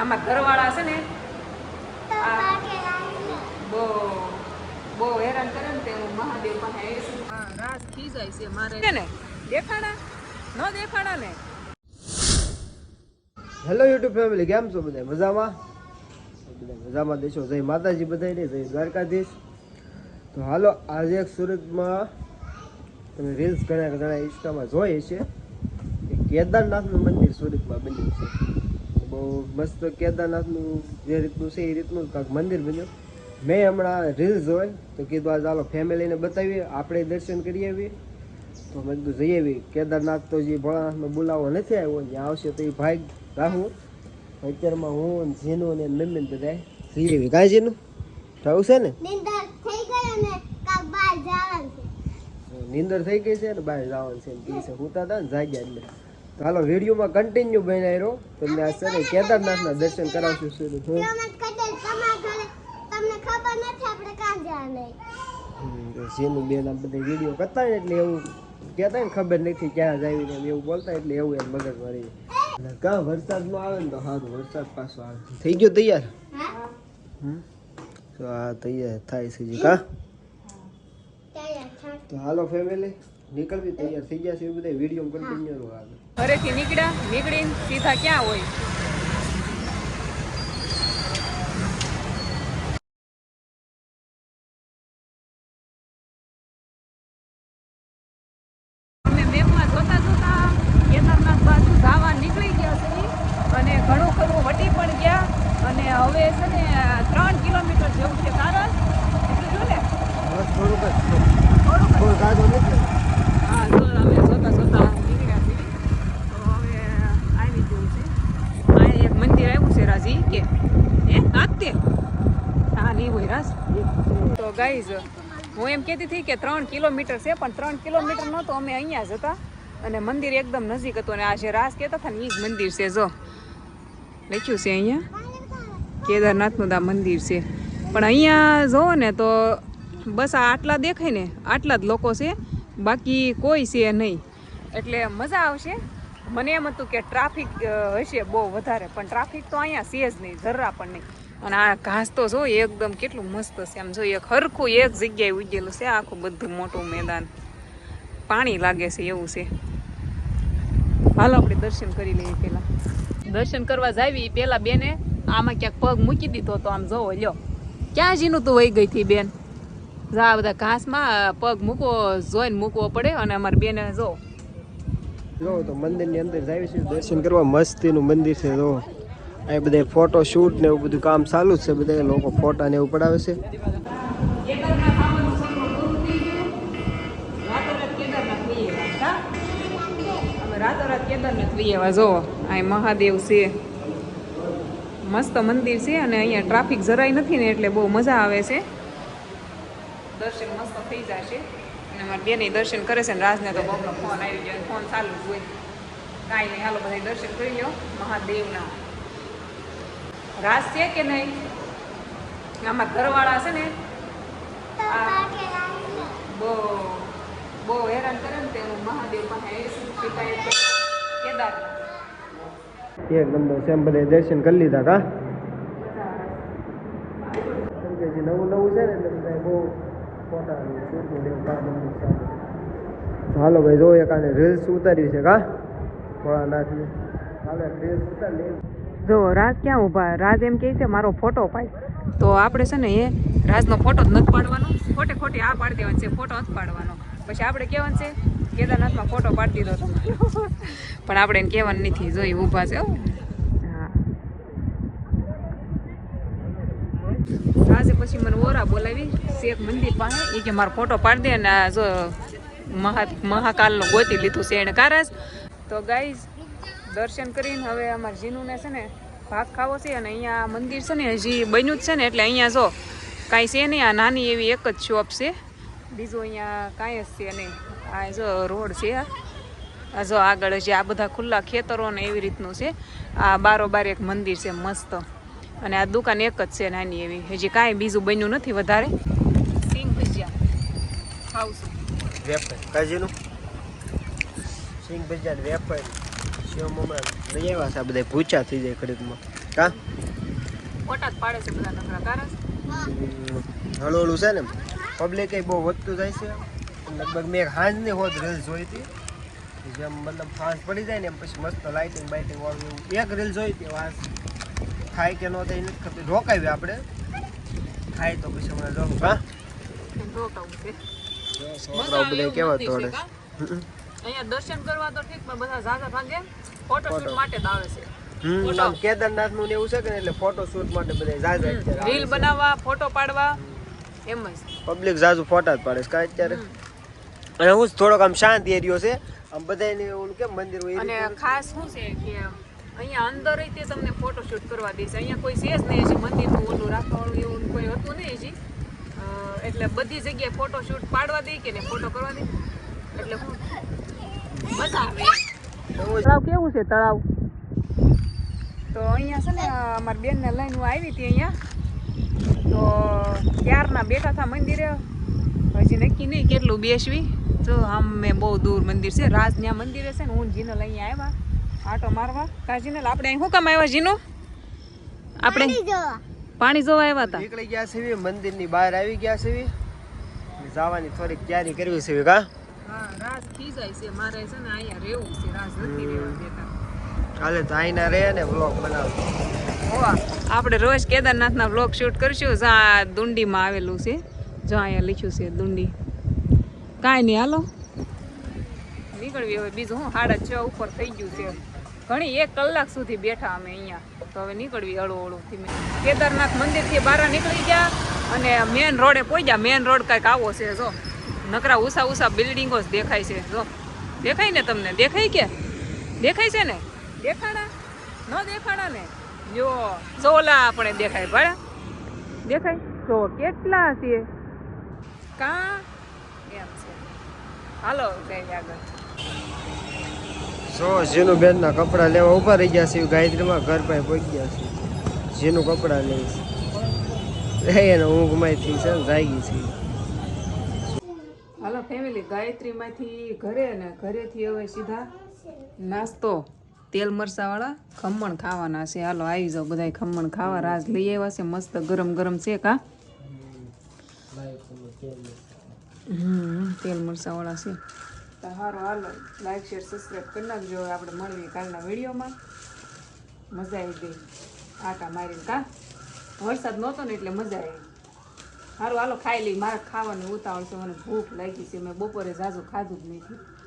આમાં ઘરવાળા છે ને બહુ બહુ હેરાન કરે ને તે હું મહાદેવ પાસે આવીશ છું. મારે. ને? દેખાડા ન દેખાડા ને? હેલો યુટ્યુબ ફેમિલી કેમ છો બધા? મજામાં? બધા મજામાં દેશો. જય માતાજી બધાને જય દ્વારકાધીશ. તો હાલો આજે એક સુરતમાં તમે રીલ્સ ઘણા ઘણા ઇન્સ્ટામાં જોઈએ છે કે કેદારનાથનું મંદિર સુરતમાં બન્યું છે. બહુ મસ્ત કેદારનાથનું જે રીતનું છે એ રીતનું કાંક મંદિર બન્યું. મેં હમણાં રીલ્સ જોઈ તો કીધું આ ચાલો ફેમિલીને બતાવીએ આપણે દર્શન કરી આવીએ. તો મેં કીધું જઈ આવી કેદારનાથ તો જે ભોળાનાથનો બોલાવો નથી આવ્યો ત્યાં આવશે તો એ ભાઈ રાહું. અત્યારમાં હું જીનું ને મમ્મી ને બધા જઈ આવી કાંઈ જીનું થયું છે ને? નિંદર થઈ ગઈ છે. ને? બહાર જવાનું છે એમ કહે છે. હું ને જાગ્યા એટલે. તો હાલો વિડીયોમાં કન્ટિન્યુ બનાવી રહ્યો તમને આ ને કેદારનાથના દર્શન કરાવશું શું હું? હમ, બેન આ બધા વીડિયો કરતા હોય એટલે એવું કહેતા ને ખબર નથી ક્યાં જાવી ને એવું બોલતા એટલે એવું એમ મગજ જાય. કાં વરસાદમાં આવે ને તો સારું વરસાદ પાછો આવે. થઈ ગયો તૈયાર? હા. તો આ તૈયાર થાય છે કા? તો હાલો ફેમિલી નીકળવી તૈયાર થઈ ગયા છે એ બધા વીડિયો કન્ટિન્યુ આવે. ઘરેથી નીકળ્યા નીકળીને સીધા ક્યાં હોય? હવે છે ને ત્રણ કિલોમીટર જેવું છે કારણ. એટલું જો ને? બસ થોડુંક. થોડુંક જ. કોઈ ગાડો નથી હા જો હવે આવી ગયું છે. આ એક મંદિર આવ્યું છે રાજી, કે? હે? તે? હા નહીં રાજ. તો ગાઈઝ હું એમ કહેતી હતી કે ત્રણ કિલોમીટર છે, પણ ત્રણ કિલોમીટર નહોતો, અમે અહીંયા જ હતા. અને મંદિર એકદમ નજીક હતું. અને આ જે રાસ કહેતા હતા ને એ જ મંદિર છે, જો. લખ્યું છે અહીંયા? કેદારનાથનું આ મંદિર છે. પણ અહીંયા જોવો ને, તો બસ આ આટલા દેખાય ને, આટલા જ લોકો છે. બાકી કોઈ છે નહીં. એટલે મજા આવશે. મને એમ હતું કે ટ્રાફિક હશે બહુ વધારે, પણ ટ્રાફિક તો અહીંયા છે જ નહીં, જરા પણ નહીં. અને આ ઘાસ તો જો એકદમ કેટલું મસ્ત છે. આમ જોઈએ હરખું એક જગ્યાએ ઉગેલું છે, આખું બધું મોટું મેદાન. પાણી લાગે છે એવું છે. હાલો, આપણે દર્શન કરી લઈએ પહેલાં. દર્શન કરવા જાવી પહેલાં બેને, આમાં ક્યાંક પગ મૂકી દીધો તો આમ જોવો, લ્યો. ક્યાં જીનું તું વહી ગઈ હતી બેન? જા બધા ઘાસમાં પગ મૂકવો, જોઈને મૂકવો પડે અને અમારી બેને જો જો તો મંદિરની અંદર જાય છે દર્શન કરવા મસ્તીનું મંદિર છે, જો. અહીં બધા ફોટો શૂટ ને એવું બધું કામ ચાલુ જ છે બધા લોકો ફોટા ને એવું પડાવે છે. રાતોરાત કેદારનાથ વહી આવ્યા જો મહાદેવ છે. મસ્ત મંદિર છે અને અહીંયા ટ્રાફિક જરાય નથી ને એટલે બહુ મજા આવે છે. દર્શન મસ્ત થઈ જશે. અને અમારા બેને દર્શન કરે છે ને રાજને તો બહુનો ફોન આવી ગયો ફોન ચાલુ હોય. કાંઈ નહીં, હાલો બધા દર્શન કરી લો મહાદેવના. રાસ છે કે નહીં? આમાં ઘરવાળા છે ને? બહુ બહુ હેરાન કરે ને તે હું મહાદેવ પાસે કેદાર એક નંબર એમ બધા દર્શન કરી લીધા કા કેમ કે જે નવું નવું છે ને એટલે બધા બહુ ફોટા શૂટનું ને એવું કામ મંદિર ચાલે તો હાલો ભાઈ જો એક આને રીલ્સ ઉતાર્યું છે, કા? ભોળાનાથની. હાલો રીલ્સ લે જો, રાજ ક્યાં ઊભા? રાજ એમ કહે છે, મારો ફોટો પાડ. તો આપણે છે ને એ રાજનો ફોટો જ નથી પાડવાનો. ખોટે ખોટી આ પાડી દેવાનો છે ફોટો નથી પાડવાનો. પછી આપણે કહેવાનું છે, કેદારનાથમાં ફોટો પાડી દીધો તમારો પણ આપણે એને કહેવાનું નથી જોઈ ઊભા છે હો. હા રાજે પછી મને ઓરા બોલાવી, શેખ મંદિર પાસે. એ કે મારો ફોટો પાડી દે અને આ જો મહા, મહાકાલનું ગોતી લીધું છે એને કારસ તો ગાઈઝ દર્શન કરીને હવે અમારે જીનુને છે ને ભાગ ખાવો છે અને અહીંયા મંદિર છે ને હજી બન્યું જ છે ને એટલે અહીંયા જો કાંઈ છે નહીં, આ નાની એવી એક જ શોપ છે. બીજું અહીંયા કાંઈ જ છે નહીં. આ જો રોડ છે આ. જો આગળ હજી આ બધા ખુલ્લા ખેતરો ને એવી રીતનું છે. આ બારોબાર એક મંદિર છે, મસ્ત. અને આ દુકાન એક જ છે નાની એવી. હજી કાંઈ બીજું બન્યું નથી વધારે. સિંગ ભજીયા. ખાવશું વેપાર. કાજીનું? સિંગ ભજીયા વેપાર. શિવ મમરા લઈ આવ્યા છે આ બધા પૂછા થઈ જાય ખરીદમાં. કા? ફોટા પાડે છે બધા નકરા કારણ હળું હળું છે ને પબ્લિક બહુ વધતું જાય છે. લગભગ મેં એક હાંજની હોત રીલ જોઈ હતી. જેમ મતલબ ફાંસ પડી જાય ને એમ પછી મસ્ત લાઇટિંગ બાઇટિંગ વાળું એવું. એક રીલ જોઈ હતી વાંસ. થાય કે ન થાય નથી ખબર. રોકાવી આપણે. થાય તો પછી હમણાં રોક. હા? છોકરાઓ બધા કેવા તોડે. અહીંયા દર્શન કરવા તો ઠીક પણ બધા ઝાઝા ભાગે. ફોટોશૂટ માટે જ આવે છે. હમ આમ કેદારનાથનું એવું છે કે ને એટલે ફોટોશૂટ માટે બધા ઝાઝા રીલ બનાવવા ફોટો પાડવા એમ જ. પબ્લિક જાજુ ફોટા જ પાડે છે કાંઈ અત્યારે. અને હું જ થોડોક આમ શાંત એરિયો છે. આમ બધાને એવું કેમ મંદિર હોય અને ખાસ શું છે કે અહીંયા અંદર તે તમને ફોટોશૂટ કરવા દે છે. અહીંયા કોઈ છે જ નહીં હજી, મંદિરનું ઓલું રાખવાવાળું એવું કોઈ હતું નહીં હજી. એટલે બધી જગ્યાએ ફોટોશૂટ પાડવા દે કે ને ફોટો કરવા દે? એટલે હું મજા આવે. તળાવ કેવું છે તળાવ? તો અહીંયા છે ને અમારી બેનને લઈને હું આવી હતી અહીંયા. તો ક્યારના બેઠા હતા મંદિરે. હજી નક્કી નહીં કેટલું બેસવી. જો આમ મેં બહુ દૂર મંદિર છે. રાજન્યા મંદિરે છે ને હું જીનો લઈને આવ્યા. આટો મારવા. કા જીનલ આપણે અહીં શું કામ આવ્યા જીનો? આપણે પાણી જોવા. આવ્યા હતા. નીકળી ગયા છે મંદિરની બહાર આવી ગયા છે જવાની થોડીક તૈયારી કરવી છે કા? હા છે. મારે છે ને અહીંયા રહેવું છે રાજ નથી રહેવા દેતા. હાલે તો આઈના રહે ને વ્લોગ બનાવતો હોવા. આપણે રોજ કેદારનાથના વ્લોગ શૂટ કરશું. જ્યાં દુંડીમાં આવેલું છે. જો અહીંયા લખ્યું છે દુંડી. કાંઈ નહીં હાલો. નીકળવી હવે બીજું હું સાડા છ ઉપર થઈ ગયું છે. ઘણી એક કલાક સુધી બેઠા અમે અહીંયા. તો હવે નીકળવી હળવું હળવું ધીમે. કેદારનાથ મંદિરથી બહાર નીકળી ગયા અને મેન રોડે પહોંચ્યા મેન રોડ કાંઈક આવો છે, જો. નકરા ઉષા ઉષા બિલ્ડિંગો જ દેખાય છે, જો. દેખાય ને તમને? દેખાય કે? દેખાય છે ને? દેખાડા ન દેખાડા ને? જો ચોલા આપણે દેખાય ભાડા દેખાય? જો, કેટલા છે? કા? એમ છે. હાલો જઈ આગળ. સો જીનું બેન ના કપડા લેવા ઊભા રહી ગયા છે ગાયત્રીમાં ઘર પાસે પહોંચી ગયા છે. જીનું કપડા લઈશ એને ઊંઘમાંથી છે ને જાગી છે. હાલો ફેમિલી ગાયત્રીમાંથી ઘરે ને ઘરેથી હવે સીધા નાસ્તો. તેલ મરચાવાળા ખમણ ખાવાના છે. હાલો, આવી જાઓ બધા ખમણ ખાવા. રાજ લઈ આવ્યા છે, મસ્ત ગરમ ગરમ છે કા હમ, તેલ મરચાવાળા છે. તો સારું હાલો. લાઈક શેર સબસ્ક્રાઈબ કરી નાખજો. આપણે મળીએ કાલના વિડીયોમાં. મજા આવી ગઈ. આટા મારીને કા? વરસાદ નહોતો ને એટલે મજા આવી. સારું હાલો, ખાઈ લઈ મારે ખાવાની ઉતાવળ છે. મને ભૂખ લાગી છે. મેં બપોરે ઝાઝું ખાધું જ નથી.